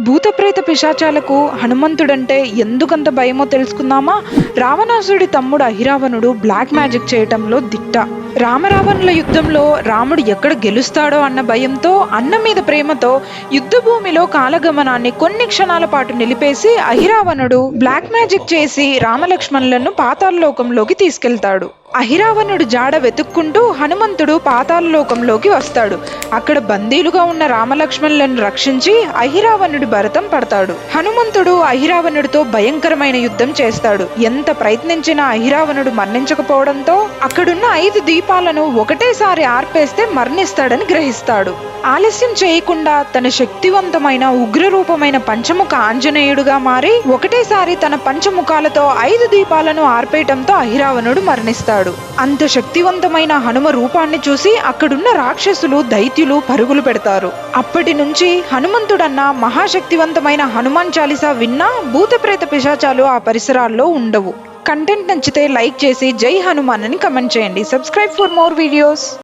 భూతప్రేత పిశాచాలకు హనుమంతుడంటే ఎందుకంత భయమో తెలుసుకుందామా? రావణాసుడి తమ్ముడు అహిరావణుడు బ్లాక్ మ్యాజిక్ చేయటంలో దిట్ట. రామరావణుల యుద్ధంలో రాముడు ఎక్కడ గెలుస్తాడో అన్న భయంతో అన్న మీద ప్రేమతో యుద్ధభూమిలో కాలగమనాన్ని కొన్ని క్షణాల పాటు నిలిపేసి అహిరావణుడు బ్లాక్ మ్యాజిక్ చేసి రామలక్ష్మణులను పాతాళలోకంలోకి తీసుకెళ్తాడు. అహిరావణుడు జాడ వెతుక్కుంటూ హనుమంతుడు పాతాళలోకంలోకి వస్తాడు. అక్కడ బందీలుగా ఉన్న రామలక్ష్మణులను రక్షించి అహిరావణుడి భరతం పడతాడు. హనుమంతుడు అహిరావణుడితో భయంకరమైన యుద్ధం చేస్తాడు. ఎంత ప్రయత్నించినా అహిరావణుడు మరణించకపోవడంతో అక్కడున్న ఐదు దీప దీపాలను ఒకటేసారి ఆర్పేస్తే మరణిస్తాడని గ్రహిస్తాడు. ఆలస్యం చేయకుండా తన శక్తివంతమైన ఉగ్రరూపమైన పంచముఖ ఆంజనేయుడుగా మారి ఒకటేసారి తన పంచముఖాలతో ఐదు దీపాలను ఆర్పేయటంతో అహిరావణుడు మరణిస్తాడు. అంత శక్తివంతమైన హనుమ రూపాన్ని చూసి అక్కడున్న రాక్షసులు దైత్యులు పరుగులు పెడతారు. అప్పటి నుంచి హనుమంతుడన్న మహాశక్తివంతమైన హనుమాన్ చాలీసా విన్నా భూతప్రేత పిశాచాలు ఆ పరిసరాల్లో ఉండవు. కంటెంట్ నచ్చితే లైక్ చేసి జై హనుమాన్ అని కమెంట్ చేయండి. Subscribe for more videos